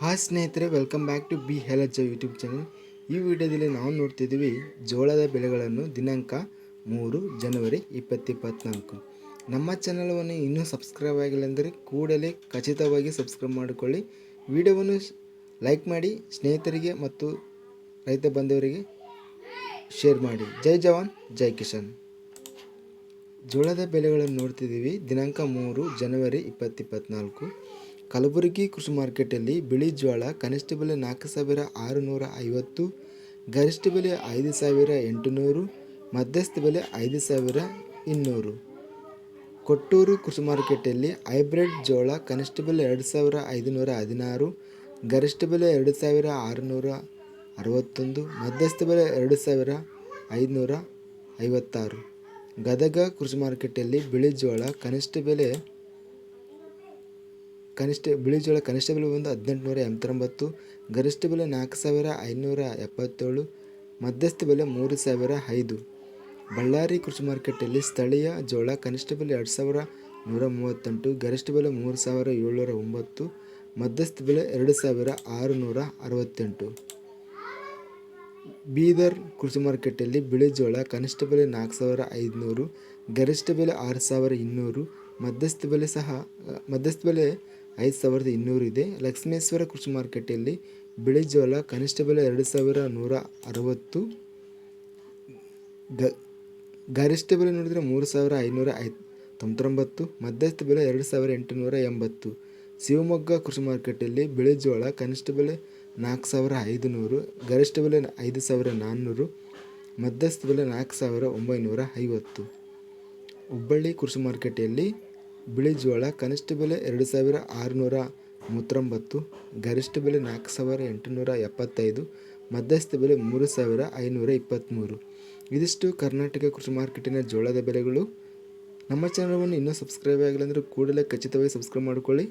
Hi ಸ್ನೇಹಿತರೆ welcome back to B ಹೆಲಜ್ಜ YouTube channel ಈ ವಿಡಿಯೋದಲ್ಲಿ ನಾವು ನೋಡ್ತಿದ್ದೀವಿ ಜೋಳದ ಬೆಲೆಗಳನ್ನು ದಿನಾಂಕ ಮೂರು ಜನವರಿ ಇಪ್ಪತ್ತಿಪ್ಪತ್ನಾಲ್ಕು. ನಮ್ಮ ಚಾನಲವನ್ನು ಇನ್ನೂ ಸಬ್ಸ್ಕ್ರೈಬ್ ಆಗಿಲ್ಲ ಅಂದರೆ ಕೂಡಲೇ ಖಚಿತವಾಗಿ ಸಬ್ಸ್ಕ್ರೈಬ್ ಮಾಡಿಕೊಳ್ಳಿ. ವಿಡಿಯೋವನ್ನು ಲೈಕ್ ಮಾಡಿ, ಸ್ನೇಹಿತರಿಗೆ ಮತ್ತು ರೈತ ಬಂಧುವರಿಗೆ ಶೇರ್ ಮಾಡಿ. ಜೈ ಜವಾನ್, ಜೈ ಕಿಶನ್ ಜೋಳದ ಬೆಲೆಗಳನ್ನು ನೋಡ್ತಿದ್ದೀವಿ ದಿನಾಂಕ ಮೂರು ಜನವರಿ ಇಪ್ಪತ್ತಿಪ್ಪತ್ನಾಲ್ಕು. ಕಲಬುರಗಿ ಕೃಷಿ ಮಾರ್ಕೆಟಲ್ಲಿ ಬಿಳಿ ಜೋಳ ಕನಿಷ್ಠ ಬೆಲೆ ನಾಲ್ಕು ಸಾವಿರ ಆರುನೂರ ಐವತ್ತು, ಗರಿಷ್ಠ ಬೆಲೆ ಐದು ಸಾವಿರ ಎಂಟುನೂರು, ಮಧ್ಯಸ್ಥ ಬೆಲೆ ಐದು ಸಾವಿರ ಇನ್ನೂರು. ಕೊಟ್ಟೂರು ಕೃಷಿ ಮಾರ್ಕೆಟಲ್ಲಿ ಹೈಬ್ರಿಡ್ ಜೋಳ ಕನಿಷ್ಠ ಬೆಲೆ ಎರಡು ಸಾವಿರ ಐದುನೂರ ಹದಿನಾರು, ಗರಿಷ್ಠ ಬೆಲೆ ಎರಡು ಸಾವಿರ ಆರುನೂರ ಅರವತ್ತೊಂದು, ಮಧ್ಯಸ್ಥ ಬೆಲೆ ಎರಡು ಸಾವಿರ ಐದುನೂರ ಐವತ್ತಾರು. ಗದಗ ಕೃಷಿ ಮಾರ್ಕೆಟಲ್ಲಿ ಬಿಳಿ ಜೋಳ ಕನಿಷ್ಠ ಬೆಲೆ ಕನಿಷ್ಠ ಬಿಳಿ ಜೋಳ ಕನಿಷ್ಠ ಬೆಲೆ ಬಂದು ಹದಿನೆಂಟುನೂರ ಎಂಬತ್ತೊಂಬತ್ತು, ಗರಿಷ್ಠ ಬೆಲೆ ನಾಲ್ಕು ಸಾವಿರ ಐನೂರ ಎಪ್ಪತ್ತೇಳು, ಮಧ್ಯಸ್ಥ ಬೆಲೆ ಮೂರು ಸಾವಿರ ಐದು. ಬಳ್ಳಾರಿ ಕೃಷಿ ಮಾರುಕಟ್ಟೆಯಲ್ಲಿ ಸ್ಥಳೀಯ ಜೋಳ ಕನಿಷ್ಠ ಬೆಲೆ ಎರಡು ಸಾವಿರ ನೂರ ಮೂವತ್ತೆಂಟು, ಗರಿಷ್ಠ ಬೆಲೆ ಮೂರು ಸಾವಿರ ಏಳ್ನೂರ ಒಂಬತ್ತು, ಮಧ್ಯಸ್ಥ ಬೆಲೆ ಎರಡು ಸಾವಿರ ಆರುನೂರ ಅರವತ್ತೆಂಟು. ಬೀದರ್ ಕೃಷಿ ಮಾರ್ಕೆಟಲ್ಲಿ ಬಿಳಿ ಜೋಳ ಕನಿಷ್ಠ ಬೆಲೆ ನಾಲ್ಕು ಸಾವಿರ ಐದುನೂರು ಗರಿಷ್ಠ ಬೆಲೆ ಆರು ಸಾವಿರ ಇನ್ನೂರು, ಮಧ್ಯಸ್ಥ ಬೆಲೆ ಸಹ, ಮಧ್ಯಸ್ಥ ಬೆಲೆ ಐದು ಸಾವಿರದ ಇನ್ನೂರು ಇದೆ. ಲಕ್ಷ್ಮೇಶ್ವರ ಕೃಷಿ ಮಾರ್ಕೆಟಲ್ಲಿ ಬಿಳಿ ಜೋಳ ಕನಿಷ್ಠ ಬೆಲೆ ಎರಡು ಸಾವಿರ ನೂರ ಅರವತ್ತು ಗ ಗರಿಷ್ಠ ಬೆಲೆ ನೋಡಿದರೆ ಮೂರು ಸಾವಿರ ಐನೂರ ಐ ತೊಂಬತ್ತೊಂಬತ್ತು. ಮಧ್ಯಸ್ಥ ಬೆಲೆ ಎರಡು ಸಾವಿರ ಎಂಟುನೂರ ಎಂಬತ್ತು. ಶಿವಮೊಗ್ಗ ಕೃಷಿ ಮಾರ್ಕೆಟಲ್ಲಿ ಬಿಳಿ ಜೋಳ ಕನಿಷ್ಠ ಬೆಲೆ ನಾಲ್ಕು ಸಾವಿರ ಐದು ನೂರು ಗರಿಷ್ಠ ಬೆಲೆ ಐದು ಸಾವಿರ ನಾನ್ನೂರು. ಮಧ್ಯಸ್ಥ ಬೆಲೆ ನಾಲ್ಕು ಸಾವಿರ ಒಂಬೈನೂರ ಐವತ್ತು ಹುಬ್ಬಳ್ಳಿ ಕೃಷಿ ಮಾರ್ಕೆಟಲ್ಲಿ ಬಿಳಿ ಜೋಳ ಕನಿಷ್ಠ ಬೆಲೆ ಎರಡು ಸಾವಿರ ಆರುನೂರ ಮೂವತ್ತೊಂಬತ್ತು, ಗರಿಷ್ಠ ಬೆಲೆ ನಾಲ್ಕು ಸಾವಿರ ಎಂಟುನೂರ ಎಪ್ಪತ್ತೈದು, ಮಧ್ಯಸ್ಥ ಬೆಲೆ ಮೂರು ಸಾವಿರ ಐನೂರ ಇಪ್ಪತ್ತ್ಮೂರು. ಇದಿಷ್ಟು ಕರ್ನಾಟಕ ಕೃಷಿ ಮಾರ್ಕೆಟಿನ ಜೋಳದ ಬೆಲೆಗಳು. ನಮ್ಮ ಚಾನಲ್ವನ್ನು ಇನ್ನೂ ಸಬ್ಸ್ಕ್ರೈಬ್ ಆಗಿಲ್ಲ ಅಂದರೆ ಕೂಡಲೇ ಖಚಿತವಾಗಿ ಸಬ್ಸ್ಕ್ರೈಬ್ ಮಾಡಿಕೊಳ್ಳಿ.